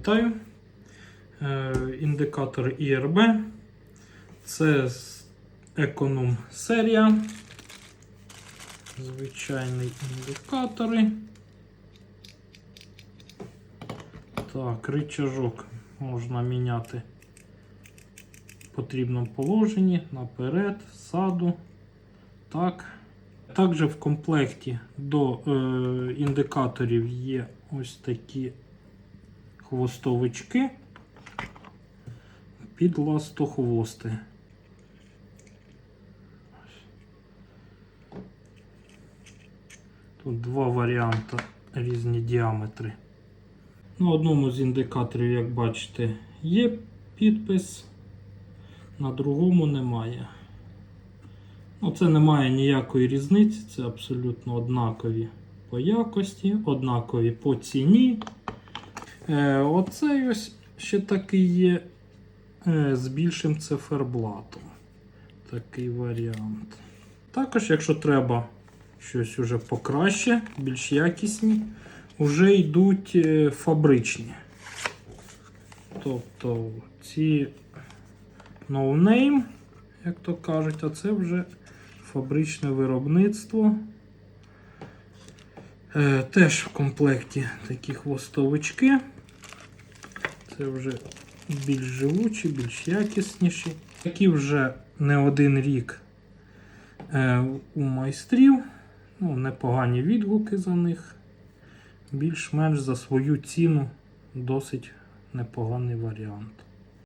Вітаю. Е, Індикатор IRB. Це економ серія. Звичайний індикатори. Так, рычажок можна міняти в потрібному положенні наперед, ззаду. Так. Також в комплекті до е, індикаторів є ось такі хвостовички під ластохвости. Тут два варіанти різні діаметри. На одному з індикаторів, як бачите, є підпис, на другому немає. Ну, це не має ніякої різниці, це абсолютно однакові по якості, однакові по ціні. Е, оцей ось ще такий є е, з більшим циферблатом. Такий варіант. Також, якщо треба щось уже покраще, більш якісні, вже йдуть е, фабричні. Тобто ці no name, як то кажуть, а це вже фабричне виробництво. Теж в комплекті такі хвостовички. Це вже більш живучі, більш якісніші. Такі вже не один рік е, у майстрів. Ну, непогані відгуки за них. Більш-менш за свою ціну досить непоганий варіант.